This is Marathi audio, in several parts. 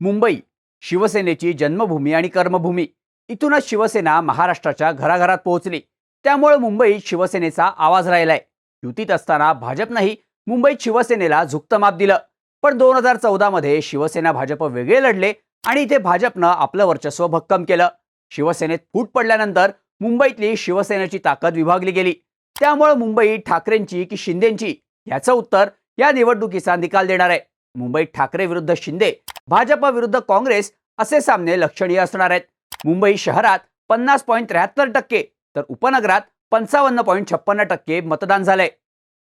मुंबई शिवसेनेची जन्मभूमी आणि कर्मभूमी. इथूनच शिवसेना महाराष्ट्राच्या घराघरात पोहोचली. त्यामुळे मुंबईत शिवसेनेचा आवाज राहिलाय. युतीत असताना भाजपनंही मुंबईत शिवसेनेला झुकतं माप दिलं. पण दोन हजार चौदामध्ये शिवसेना भाजप वेगळे लढले आणि इथे भाजपनं आपलं वर्चस्व भक्कम केलं. शिवसेनेत फूट पडल्यानंतर मुंबईतली शिवसेनेची ताकद विभागली गेली. त्यामुळे मुंबईत ठाकरेंची की शिंदेची याचं उत्तर या निवडणुकीचा निकाल देणार आहे. मुंबईत ठाकरे विरुद्ध शिंदे भाजप विरुद्ध काँग्रेस असे सामने लक्षणीय असणार आहेत. मुंबई शहरात पन्नास पॉईंट त्र्याहत्तर टक्के तर उपनगरात पंचावन्न पॉईंट छप्पन्न टक्के मतदान झालंय.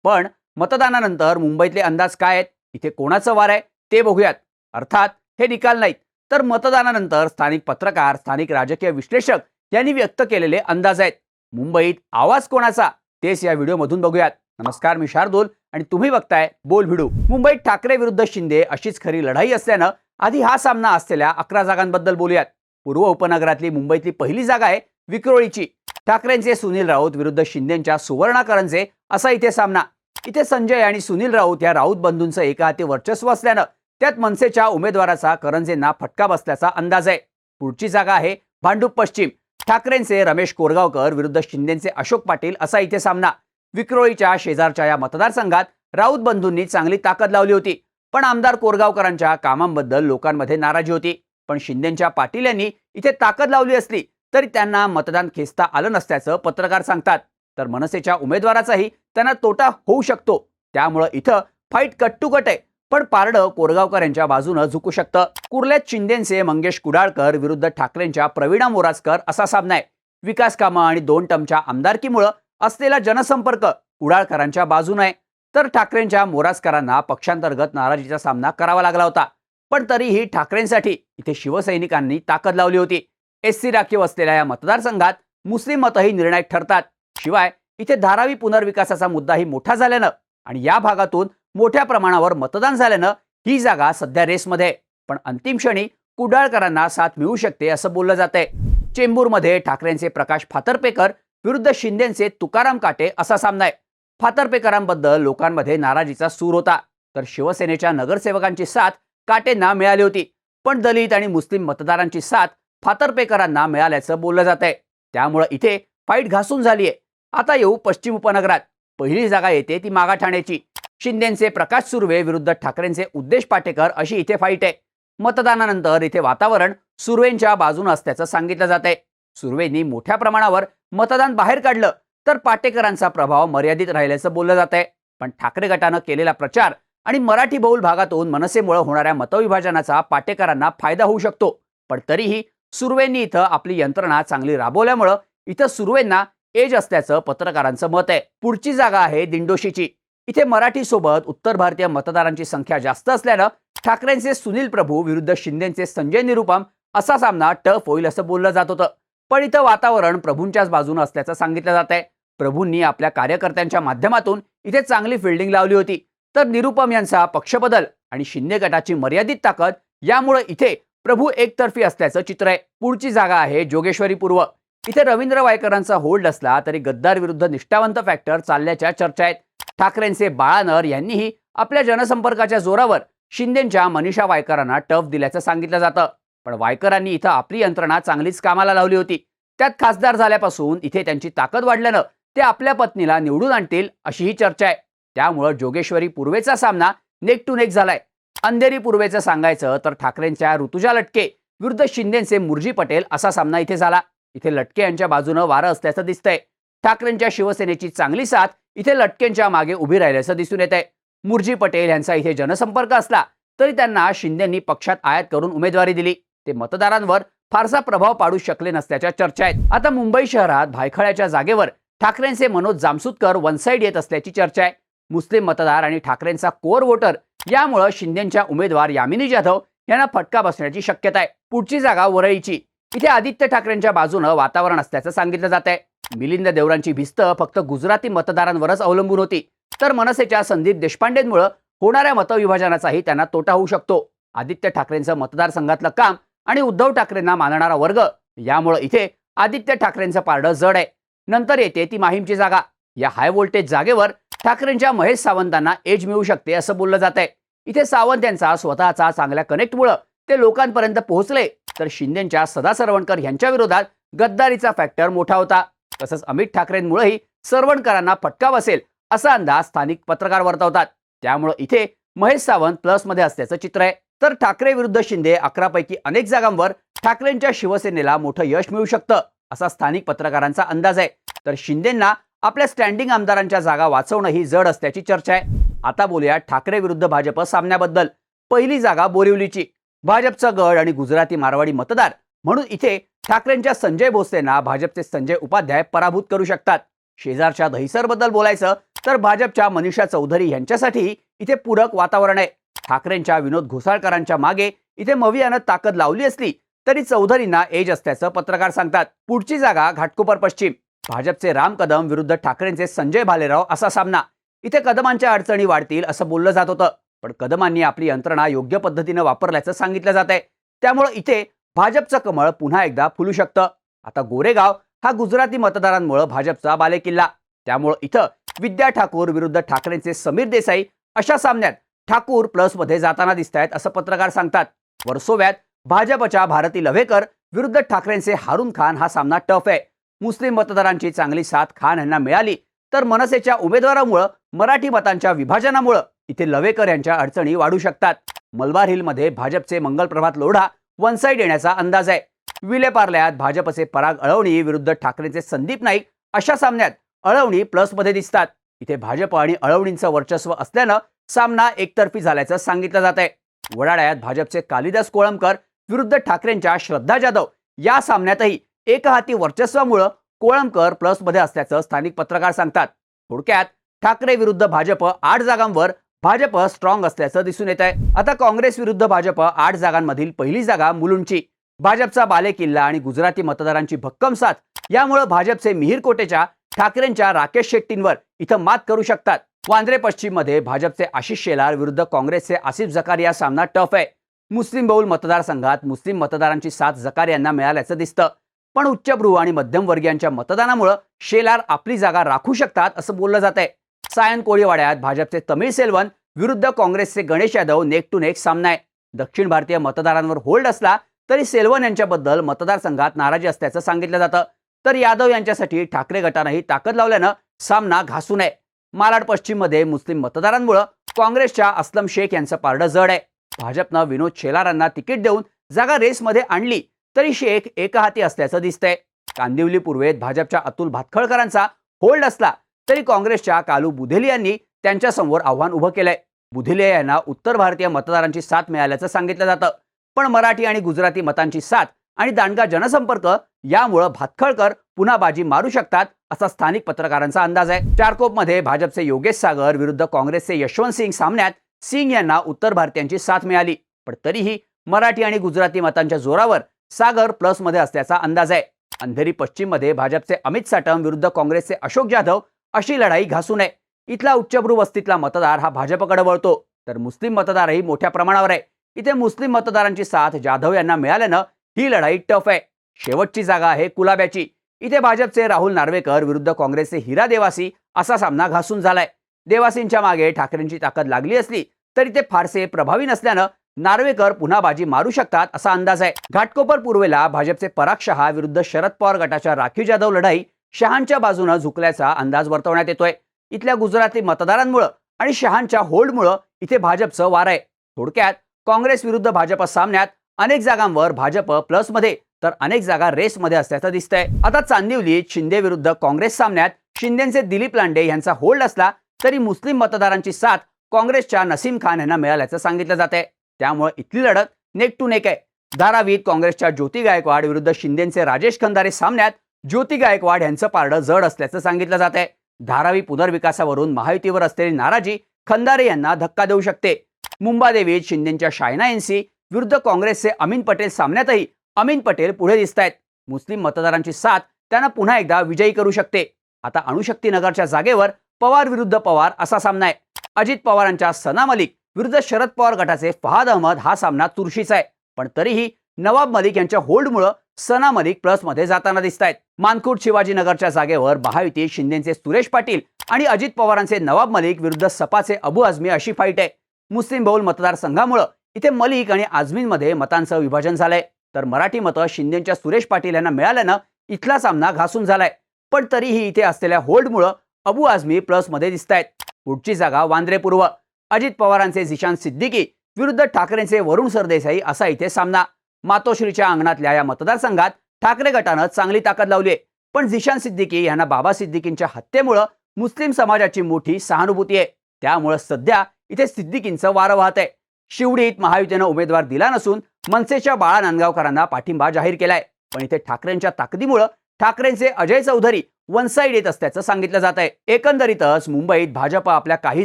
पण मतदानानंतर मुंबईतले अंदाज काय आहेत? इथे कोणाचं वार आहे? ते बघूयात. अर्थात हे निकाल नाहीत तर मतदानानंतर स्थानिक पत्रकार स्थानिक राजकीय विश्लेषक यांनी व्यक्त केलेले अंदाज आहेत. मुंबईत आवाज कोणाचा? तेच या व्हिडिओमधून बघूयात. नमस्कार मी शार्दूल. आणि तुम्ही बघताय बोल भिडू. मुंबईत ठाकरे विरुद्ध शिंदे अशीच खरी लढाई असल्यानं आधी हा सामना असलेल्या अकरा जागांबद्दल बोलूयात. पूर्व उपनगरातली मुंबईतली पहिली जागा आहे विक्रोळीची. ठाकरेंचे सुनील राऊत विरुद्ध शिंदेच्या सुवर्णाकरांचे असा इथे सामना. इथे संजय आणि सुनील राऊत या राऊत बंधूंचं एका हाती वर्चस्व असल्यानं त्यात मनसेच्या उमेदवाराचा करंजेंना फटका बसल्याचा अंदाज आहे. पुढची जागा आहे भांडूप पश्चिम. ठाकरेंचे रमेश कोरगावकर विरुद्ध शिंदेचे अशोक पाटील असा इथे सामना. विक्रोळीच्या शेजारच्या या मतदारसंघात राऊत बंधूंनी चांगली ताकद लावली होती. पण आमदार कोरगावकरांच्या कामांबद्दल लोकांमध्ये नाराजी होती. पण शिंदेच्या पाटील यांनी इथे ताकद लावली असली तरी त्यांना मतदान खेचता आलं नसल्याचं पत्रकार सांगतात. तर मनसेच्या उमेदवाराचाही त्यांना तोटा होऊ शकतो. त्यामुळं इथं फाईट कट टू कट आहे. पण पारडं कोरगावकर यांच्या बाजूनं झुकू शकतं. कुर्ल्यात शिंदेचे मंगेश कुडाळकर विरुद्ध ठाकरेंच्या प्रवीणा मोराजकर असा सामना आहे. विकास कामं आणि दोन टमच्या आमदारकीमुळं असलेला जनसंपर्क कुडाळकरांच्या बाजूनं आहे. तर ठाकरेंच्या मोरासकरांना पक्षांतर्गत नाराजीचा सामना करावा लागला होता. पण तरीही ठाकरेंसाठी इथे शिवसैनिकांनी ताकद लावली होती. एस सी राखीव असलेल्या या मतदारसंघात मुस्लिम मतही निर्णायक ठरतात. शिवाय इथे धारावी पुनर्विकासाचा मुद्दाही मोठा झाल्यानं आणि या भागातून मोठ्या प्रमाणावर मतदान झाल्यानं ही जागा सध्या रेसमध्ये आहे. पण अंतिम क्षणी कुडाळकरांना साथ मिळू शकते असं बोललं जात आहे चेंबूरमध्ये ठाकरेंचे प्रकाश फातर्पेकर विरुद्ध शिंदेचे तुकाराम काटे असा सामना आहे. फातर्पेकरांबद्दल लोकांमध्ये नाराजीचा सूर होता. तर शिवसेनेच्या नगरसेवकांची साथ काटेंना मिळाली होती. पण दलित आणि मुस्लिम मतदारांची साथ फातर्पेकरांना मिळाल्याचं बोललं जात आहे त्यामुळं इथे फाईट घासून झालीय. आता येऊ पश्चिम उपनगरात. पहिली जागा येते ती मागा ठाण्याची शिंदेचे प्रकाश सुर्वे विरुद्ध ठाकरेंचे उद्देश पाटेकर अशी इथे फाईट आहे. मतदानानंतर इथे वातावरण सुर्वेंच्या बाजून असल्याचं सांगितलं जात आहे सुर्वेंनी मोठ्या प्रमाणावर मतदान बाहेर काढलं तर पाटेकरांचा प्रभाव मर्यादित राहिल्याचं बोललं जात आहे पण ठाकरे गटानं केलेला प्रचार आणि मराठी बहुल भागातून मनसेमुळे होणाऱ्या मतविभाजनाचा पाटेकरांना फायदा होऊ शकतो. पण तरीही सुर्वेंनी इथं आपली यंत्रणा चांगली राबवल्यामुळं इथं सुर्वेंना एज असल्याचं पत्रकारांचं मत आहे. पुढची जागा आहे दिंडोशीची. इथे मराठी सोबत उत्तर भारतीय मतदारांची संख्या जास्त असल्यानं ठाकरेंचे सुनील प्रभू विरुद्ध शिंदेचे संजय निरुपम असा सामना टफ होईल असं बोललं जात होतं. पण इथं वातावरण प्रभूंच्याच बाजूनं असल्याचं सांगितलं जात आहे प्रभूंनी आपल्या कार्यकर्त्यांच्या माध्यमातून इथे चांगली फिल्डिंग लावली होती. तर निरुपम यांचा पक्षबदल आणि शिंदे गटाची मर्यादित ताकद यामुळे इथे प्रभू एकतर्फी असल्याचं चित्र आहे. पुढची जागा आहे जोगेश्वरी पूर्व. इथे रवींद्र वायकरांचा होल्ड असला तरी गद्दार विरुद्ध निष्ठावंत फॅक्टर चालल्याच्या चर्चा आहेत. ठाकरेंचे बाळानर यांनीही आपल्या जनसंपर्काच्या जोरावर शिंदेच्या मनीषा वायकरांना टफ दिल्याचं सांगितलं जातं. पण वायकरांनी इथं आपली यंत्रणा चांगलीच कामाला लावली होती. त्यात खासदार झाल्यापासून इथे त्यांची ताकद वाढल्यानं ते आपल्या पत्नीला निवडून आणतील अशी ही चर्चा आहे. त्यामुळं जोगेश्वरी पूर्वेचा सामना नेक टू नेक झालाय. अंधेरी पूर्वेचं सांगायचं तर ठाकरेंच्या ऋतुजा लटके विरुद्ध शिंदेचे मुरजी पटेल असा सामना इथे झाला. इथे लटके यांच्या बाजूनं वारं असल्याचं दिसतंय. ठाकरेंच्या शिवसेनेची चांगली साथ इथे लटकेंच्या मागे उभी राहिल्याचं दिसून येत आहे मुरजी पटेल यांचा इथे जनसंपर्क असला तरी त्यांना शिंदेंनी पक्षात आयात करून उमेदवारी दिली. ते मतदारांवर फारसा प्रभाव पाडू शकले नसल्याच्या चर्चा आहेत. आता मुंबई शहरात भायखळ्याच्या जागेवर ठाकरेंचे मनोज जामसुदकर वन साईड येत असल्याची चर्चा आहे. मुस्लिम मतदार आणि ठाकरेंचा कोर वोटर यामुळं शिंदेच्या उमेदवार यामिनी जाधव यांना फटका बसण्याची शक्यता आहे. पुढची जागा वरळीची. इथे आदित्य ठाकरेंच्या बाजूनं वातावरण असल्याचं सांगितलं जात आहे. मिलिंद देवरांची भिस्त फक्त गुजराती मतदारांवरच अवलंबून होती. तर मनसेच्या संदीप देशपांडेंमुळं होणाऱ्या मतविभाजनाचाही त्यांना तोटा होऊ शकतो. आदित्य ठाकरेंचं मतदारसंघातलं काम आणि उद्धव ठाकरेंना मानणारा वर्ग यामुळं इथे आदित्य ठाकरेंचं पारडं जड आहे. नंतर येते ती माहीमची जागा. या हाय व्होल्टेज जागेवर ठाकरेंच्या महेश सावंतांना एज मिळू शकते असं बोललं जात आहे इथे सावंत यांचा स्वतःचा चांगल्या कनेक्टमुळं ते लोकांपर्यंत पोहोचले. तर शिंदेच्या सदा सरवणकर यांच्या विरोधात गद्दारीचा फॅक्टर मोठा होता. तसंच अमित ठाकरेंमुळेही सरवणकरांना फटका बसेल असा अंदाज स्थानिक पत्रकार वर्तवतात. त्यामुळं इथे महेश सावंत प्लसमध्ये असल्याचं चित्र आहे. तर ठाकरे विरुद्ध शिंदे अकरापैकी अनेक जागांवर ठाकरेंच्या शिवसेनेला मोठं यश मिळू शकतं असा स्थानिक पत्रकारांचा अंदाज आहे. तर शिंदेंना आपल्या स्टँडिंग आमदारांच्या जागा वाचवणं ही जड असल्याची चर्चा आहे. आता बोलूया ठाकरे विरुद्ध भाजप सामन्याबद्दल. पहिली जागा बोरिवलीची. भाजपचा गड आणि गुजराती मारवाडी मतदार म्हणून इथे ठाकरेंच्या संजय भोसलेंना भाजपचे संजय उपाध्याय पराभूत करू शकतात. शेजारच्या दहिसरबद्दल बोलायचं तर भाजपच्या मनीषा चौधरी यांच्यासाठी इथे पूरक वातावरण आहे. ठाकरेंच्या विनोद घोसाळकरांच्या मागे इथे मवियानं ताकद लावली असली तरी चौधरींना एज असल्याचं पत्रकार सांगतात. पुढची जागा घाटकोपर पश्चिम. भाजपचे राम कदम विरुद्ध ठाकरेंचे संजय भालेराव असा सामना. इथे कदमांच्या अडचणी वाढतील असं बोललं जात होतं. पण कदमांनी आपली यंत्रणा योग्य पद्धतीनं वापरल्याचं सांगितलं जात आहे त्यामुळं इथे भाजपचं कमळ पुन्हा एकदा फुलू शकतं. आता गोरेगाव हा गुजराती मतदारांमुळे भाजपचा बालेकिल्ला. त्यामुळं इथं विद्या ठाकूर विरुद्ध ठाकरेंचे समीर देसाई अशा सामन्यात ठाकूर प्लसमध्ये जाताना दिसत आहेत असं पत्रकार सांगतात. वर्सोव्यात भाजपच्या भारती लव्हेकर विरुद्ध ठाकरेंचे हारून खान हा सामना टफ आहे. मुस्लिम मतदारांची चांगली साथ खान यांना मिळाली तर मनसेच्या उमेदवारामुळं मराठी मतांच्या विभाजनामुळं इथे लवेकर यांच्या अडचणी वाढू शकतात. मलबार हिलमध्ये भाजपचे मंगलप्रभात लोढा वन साईड येण्याचा अंदाज आहे. विलेपार्ल्यात भाजपचे पराग अळवणी विरुद्ध ठाकरेंचे संदीप नाईक अशा सामन्यात अळवणी प्लसमध्ये दिसतात. इथे भाजप आणि अळवणींचं वर्चस्व असल्यानं सामना एकतर्फी झाल्याचं सांगितलं जात आहे वडाळ्यात भाजपचे कालिदास कोळंबकर विरुद्ध ठाकरेंच्या श्रद्धा जाधव या सामन्यातही एकहाती वर्चस्वामुळं कोळंबकर प्लसमध्ये असल्याचं स्थानिक पत्रकार सांगतात. थोडक्यात ठाकरे विरुद्ध भाजप आठ जागांवर भाजप स्ट्रॉंग असल्याचं दिसून येत आहे आता काँग्रेस विरुद्ध भाजप आठ जागांमधील पहिली जागा मुलुंडची. भाजपचा बालेकिल्ला आणि गुजराती मतदारांची भक्कम साथ यामुळे भाजपचे मिहीर कोटेच्या ठाकरेंच्या राकेश शेट्टींवर इथं मात करू शकतात. वांद्रे पश्चिममध्ये भाजपचे आशिष शेलार विरुद्ध काँग्रेसचे आसिफ जकारिया सामना टफ आहे. मुस्लिम बहुल मतदारसंघात मुस्लिम मतदारांची साथ जकारियांना मिळाल्याचं दिसतं. पण उच्चभ्रू आणि मध्यमवर्गीयांच्या मतदानामुळं शेलार आपली जागा राखू शकतात असं बोललं जात आहे सायन कोळीवाड्यात भाजपचे तमिळ सेल्वन विरुद्ध काँग्रेसचे Ganesh Yadav neck to neck सामना आहे. दक्षिण भारतीय मतदारांवर होल्ड असला तरी सेल्वन यांच्याबद्दल मतदारसंघात नाराजी असल्याचं सांगितलं जातं. तर यादव यांच्यासाठी ठाकरे गटानंही ताकद लावल्यानं सामना घासू नये. मालाड पश्चिममध्ये मुस्लिम मतदारांमुळं काँग्रेसच्या अस्लम शेख यांचं पारडं जड आहे. भाजपनं विनोद शेलारांना तिकीट देऊन जागा रेसमध्ये आणली तरी शेख एकहाती असल्याचं दिसतंय. कांदिवली पूर्वेत भाजपच्या अतुल भातखळकरांचा होल्ड असला तरी काँग्रेसच्या कालू बुधेली यांनी त्यांच्यासमोर आव्हान उभं केलंय. बुधेले यांना उत्तर भारतीय मतदारांची साथ मिळाल्याचं सांगितलं जातं. पण मराठी आणि गुजराती मतांची साथ आणि दांडगा जनसंपर्क यामुळं भातखळकर पुन्हा बाजी मारू शकतात असा स्थानिक पत्रकारांचा अंदाज आहे. चारकोपमध्ये भाजपचे योगेश सागर विरुद्ध काँग्रेसचे यशवंत सिंग सामन्यात सिंग यांना उत्तर भारतीयांची साथ मिळाली. पण तरीही मराठी आणि गुजराती मतांच्या जोरावर सागर प्लसमध्ये असल्याचा अंदाज आहे. अंधेरी पश्चिममध्ये भाजपचे अमित साटम विरुद्ध काँग्रेसचे अशोक जाधव अशी लढाई घासू नये. इथला उच्चभ्रू वस्तीतला मतदार हा भाजपकडे वळतो. तर मुस्लिम मतदारही मोठ्या प्रमाणावर आहे. इथे मुस्लिम मतदारांची साथ जाधव यांना मिळाल्यानं ही लढाई टफ आहे. शेवटची जागा आहे कुलाब्याची. इथे भाजपचे राहुल नार्वेकर विरुद्ध काँग्रेसचे हिरा देवासी असा सामना घासून झालाय. देवासींच्या मागे ठाकरेंची ताकद लागली असली तरी ते फारसे प्रभावी नसल्यानं नार्वेकर पुन्हा बाजी मारू शकतात असा अंदाज आहे. घाटकोपर पूर्वेला भाजपचे पराग शहा विरुद्ध शरद पवार गटाच्या राखीव जाधव लढाई शहांच्या बाजूनं झुकल्याचा अंदाज वर्तवण्यात येतोय. इथल्या गुजराती मतदारांमुळं आणि शहांच्या होल्डमुळं इथे भाजपचं वार आहे. थोडक्यात काँग्रेस विरुद्ध भाजप सामन्यात अनेक जागांवर भाजप प्लसमध्ये तर अनेक जागा रेसमध्ये असल्याचं दिसतंय. आता चांदिवलीत शिंदे विरुद्ध काँग्रेस सामन्यात शिंदेचे दिलीप लांडे यांचा होल्ड असला तरी मुस्लिम मतदारांची साथ काँग्रेसच्या नसीम खान यांना मिळाल्याचं सांगितलं जात आहे त्यामुळे इथली लढत नेक टू नेक आहे. धारावीत काँग्रेसच्या ज्योती गायकवाड विरुद्ध शिंदेचे राजेश खंदारे सामन्यात ज्योती गायकवाड यांचं पारडं जड असल्याचं सांगितलं जात आहे धारावी पुनर्विकासावरून महायुतीवर असलेली नाराजी खंदारे यांना धक्का देऊ शकते. मुंबादेवीत शिंदेच्या शायना एनसी विरुद्ध काँग्रेसचे अमीन पटेल सामन्यातही अमीन पटेल पुढे दिसत आहेत मुस्लिम मतदारांची साथ त्यांना पुन्हा एकदा विजयी करू शकते. आता अणुशक्ती नगरच्या जागेवर पवार विरुद्ध पवार असा सामना आहे. अजित पवारांच्या सना मलिक विरुद्ध शरद पवार गटाचे फहाद अहमद हा सामना तुरशीचा आहे. पण तरीही नवाब मलिक यांच्या होल्डमुळं सना मलिक प्लसमध्ये जाताना दिसत आहेत मानकूट शिवाजीनगरच्या जागेवर महायुती शिंदेचे सुरेश पाटील आणि अजित पवारांचे नवाब मलिक विरुद्ध सपाचे अबू आझमी अशी फाईट आहे. मुस्लिम बहुल मतदारसंघामुळं इथे मलिक आणि आझमींमध्ये मतांचं विभाजन झालंय. तर मराठी मतं शिंदेच्या सुरेश पाटील यांना मिळाल्यानं इथला सामना घासून झालाय. पण तरीही इथे असलेल्या होल्डमुळं अबू आझमी प्लसमध्ये दिसत आहेत पुढची जागा वांद्रे पूर्व अजित पवारांचे झिशान सिद्दीकी विरुद्ध ठाकरेंचे वरुण सरदेसाई असा इथे सामना. मातोश्रीच्या अंगणातल्या या मतदारसंघात ठाकरे गटानं चांगली ताकद लावली आहे पण जिशान सिद्दीकी यांना बाबा सिद्दीकींच्या हत्येमुळं मुस्लिम समाजाची मोठी सहानुभूती आहे. त्यामुळं सध्या इथे सिद्दीकींचं वारं वाहत आहे शिवडीत महायुतीनं उमेदवार दिला नसून मनसेच्या बाळा नांदगावकरांना पाठिंबा जाहीर केलाय. पण इथे ठाकरेंच्या ताकदीमुळं ठाकरेंचे अजय चौधरी वन साईड येत असल्याचं सांगितलं जात आहे एकंदरीतच मुंबईत भाजप आपल्या काही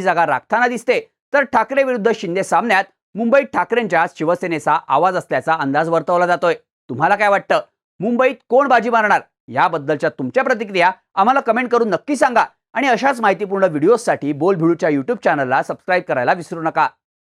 जागा राखताना दिसते तर ठाकरे विरुद्ध शिंदे सामन्यात मुंबईत ठाकरेंच्या शिवसेनेचा आवाज असल्याचा अंदाज वर्तवला जातोय. तुम्हाला काय वाटतं? मुंबईत कोण बाजी मारणार? याबद्दलच्या तुमच्या प्रतिक्रिया आम्हाला कमेंट करून नक्की सांगा. आणि अशाच माहितीपूर्ण व्हिडिओजसाठी बोलभिडूच्या यूट्यूब युट्यूब चॅनलला सबस्क्राईब करायला विसरू नका.